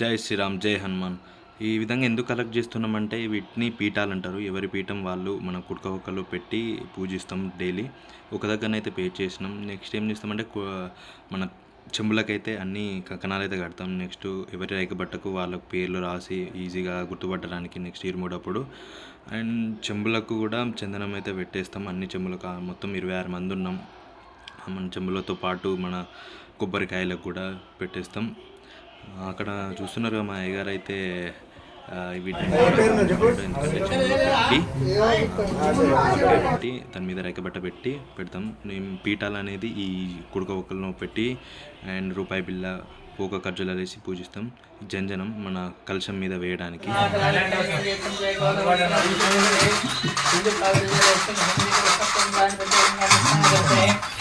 జై శ్రీరామ్ జై హనుమాన్. ఈ విధంగా ఎందుకు కలెక్ట్ చేస్తున్నామంటే వీటిని పీఠాలు అంటారు ఎవరి పీఠం వాళ్ళు మనం కుడక పెట్టి పూజిస్తాం డైలీ ఒక దగ్గరనైతే పే చేసినాం. నెక్స్ట్ ఏం చేస్తామంటే మన చెంబులకైతే అన్ని కంకణాలు అయితే కడతాం. నెక్స్ట్ ఎవరి రేఖబట్టకు వాళ్ళ పేర్లు రాసి ఈజీగా గుర్తుపట్టడానికి నెక్స్ట్ ఇరుముడప్పుడు అండ్ చెంబులకు కూడా చందనం అయితే పెట్టేస్తాం. అన్ని చెంబులకు మొత్తం ఇరవై ఆరు మంది ఉన్నాం. మన చెంబులతో పాటు మన కొబ్బరికాయలకు కూడా పెట్టేస్తాం. అక్కడ చూస్తున్నారు మా అయ్యగారు అయితే పెట్టి దాని మీద రేకబట్ట పెట్టి పెడతాం. మేము పీఠాలు అనేది ఈ కుడక ఒక్కలను పెట్టి అండ్ రూపాయి బిల్ల పోక ఖర్జులు వేసి పూజిస్తాం. జంజనం మన కలశం మీద వేయడానికి.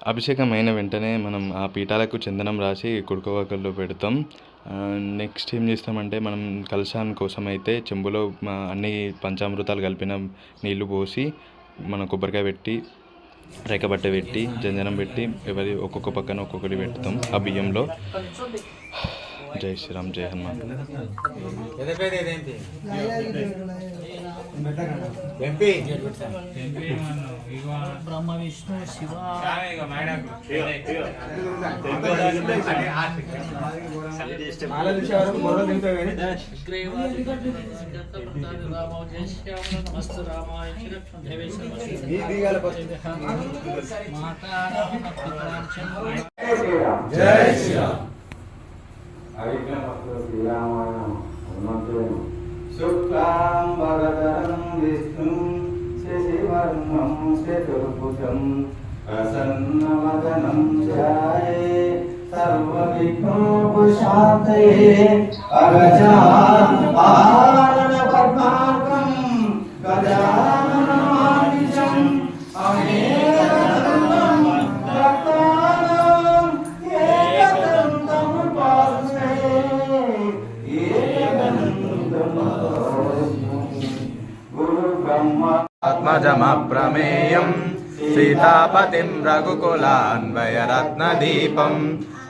అభిషేకం అయిన వెంటనే మనం ఆ పీఠాలకు చందనం రాసి కుడుకోవకల్లో పెడతాం. నెక్స్ట్ ఏం చేస్తామంటే మనం కలశాన్ కోసం అయితే చెంబులో అన్ని పంచామృతాలు కలిపిన నీళ్ళు పోసి మన కొబ్బరికాయ పెట్టి రేకబట్ట పెట్టి జంజనం పెట్టి ఎవరి ఒక్కొక్క పక్కన ఒక్కొక్కటి పెడతాం. ఆ బియ్యంలో జై శ్రీరామ్ జై హనుమాన్. బ్రహ్మ విష్ణు శివ నమస్తు రామాయ शुक्लां वरदरं विष्णुं शशिवर्णं चतुर्भुजं प्रसन्नवदनं ध्याये सर्वविघ्नोपशान्तये अगजानन पद्मार्कं गजानन आत्मजमप्रमेयम् सीतापतिम् रघुकुलान्वयरत्नदीपम्।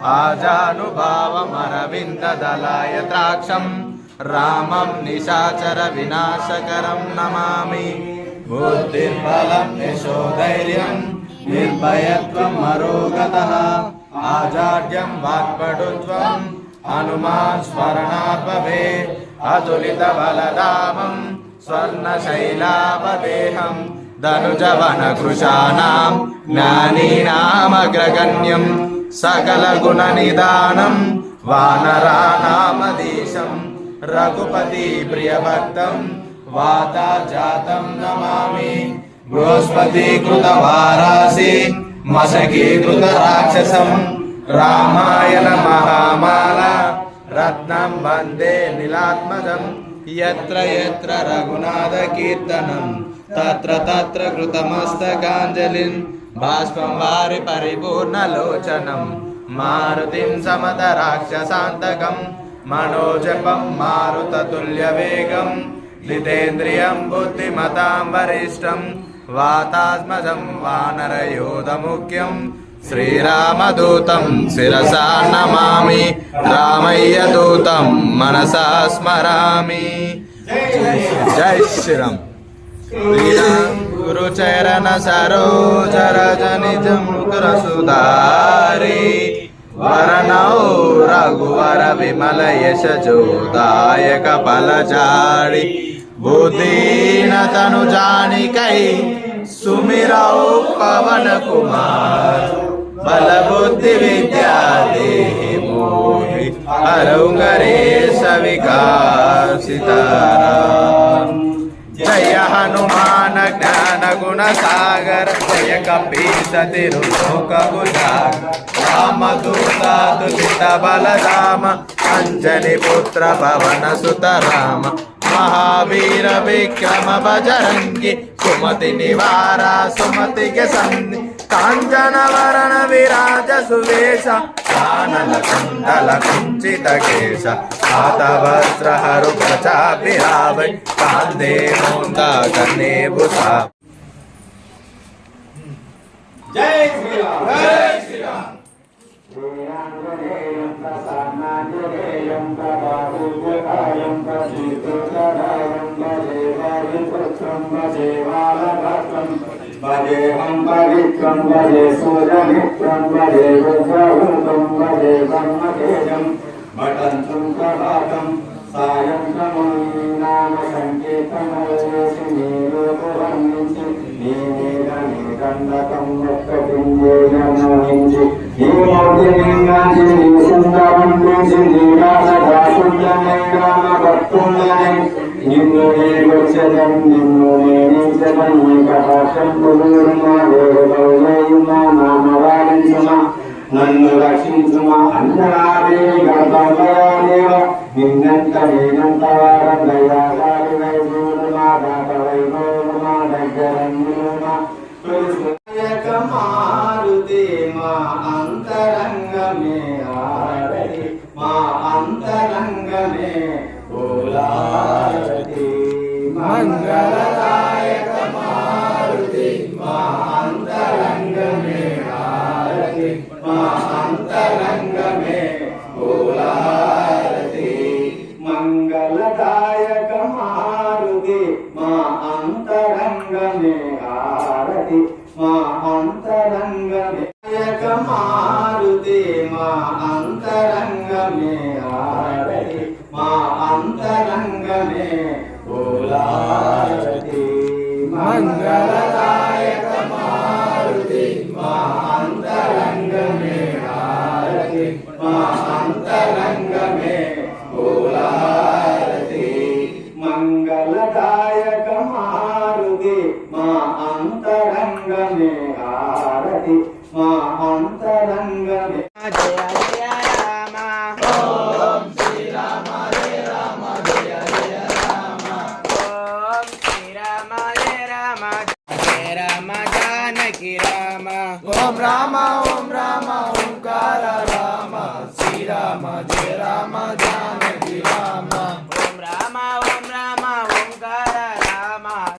आजानुभावमरविन्ददलायत्राक्षम् रामम् निशाचरविनाशकरम् नमामि। बुद्धिर्बलम् यशोधैर्यम् निर्भयत्वम् अरोगतः आचार्यम् वाक्पटुत्वम् हनुमान् स्मरणात् भवेत् अतुलितबलदामम्। స్వర్ణశైలాపదేహం ధనుజవన కృశానాం జ్ఞానీనామగ్రగణ్యం సకల గుణ నిదానం వానరానామదీశం రఘుపతి ప్రియభక్తం వాతాజాతం నమామి బృహస్పతికృత వారాసి మశకీకృత రాక్షసం రామాయణ మహామాల రత్నం వందే నీలాత్మజం యత్ర యత్ర రఘునాథ కీర్తనం తత్ర తత్ర కృతమస్తకాంజలిన్ బాష్పం వారి పరిపూర్ణలోచనం మారుతిం సమత రాక్షసాంతకం శ్రీరామదూతం శిరసా నమామి రామయ్య దూతం మనసా స్మరామి. జై శ్రీరామ్. శ్రీరామ్ గురుచరణ సరోజ రజనిజ ముకుర సుధారి వరణౌ రఘువర విమల యశ జోదాయక ఫలచారి బుద్ధీనతను జానికై సుమిరౌ పవన కుమార్. బలబుద్ధి విద్యా దేహి మోహి హరౌ గణేశ వికాసితారాం జయ హనుమాన జ్ఞాన గుణ సాగర జయ కపీత కపీసతి రామదూత తులిత బలరామ అంజని పుత్ర పవన సుత రామ మహావీర విక్రమ బజరంగి సుమతి నివార సుమతికి సంధి काञ्चनवरण विराज सुवेश कानलकुण्डल कुञ्चितकेश हातवस्त्रहरुप्रचापिरावै कान्दे मोन्दाकने भुषा जय श्री राम जय श्री राम జై శ్రీరామ్ భజేహం పవిత్రం భజే సూర్యమిత్రం భజే రుద్రహూతం భజే బ్రహ్మతేజం భటంతం ప్రభాతం సాయం నమోని నీ మీద నీ మోహించి నీ మౌర్యలింగాన్ని నీ సుందరం నుంచి నీ రామ భక్తుండనే నిన్ను నే నిన్ను నన్ను రక్షించుమా అంజనాదే గర్భమయాదేవ నిన్నంత నేనంత వారం వైభూమా దాత వైభూమా దగ్గర అంతరంగమే హారతి మా అంతరంగమే దాయక మారుతి మా అంతరంగమే ఆరతి మా అంతరంగమే ఓలారతి. మంగళదాయక మారుతి మా అంతరంగమే మా మారుతి మా అంతరంగమే ఆరతి మా అంతరంగమే. జయ జయ రామ. ఓం శ్రీ రామ జయ రామ జయ జయ రామ. ఓం శ్రీ రామ జయ రామ. జయ రామ జానకి రామ. ఓం రామ ఓం రామ ఓంకార రామ. శ్రీరామ జయ రామ జానకి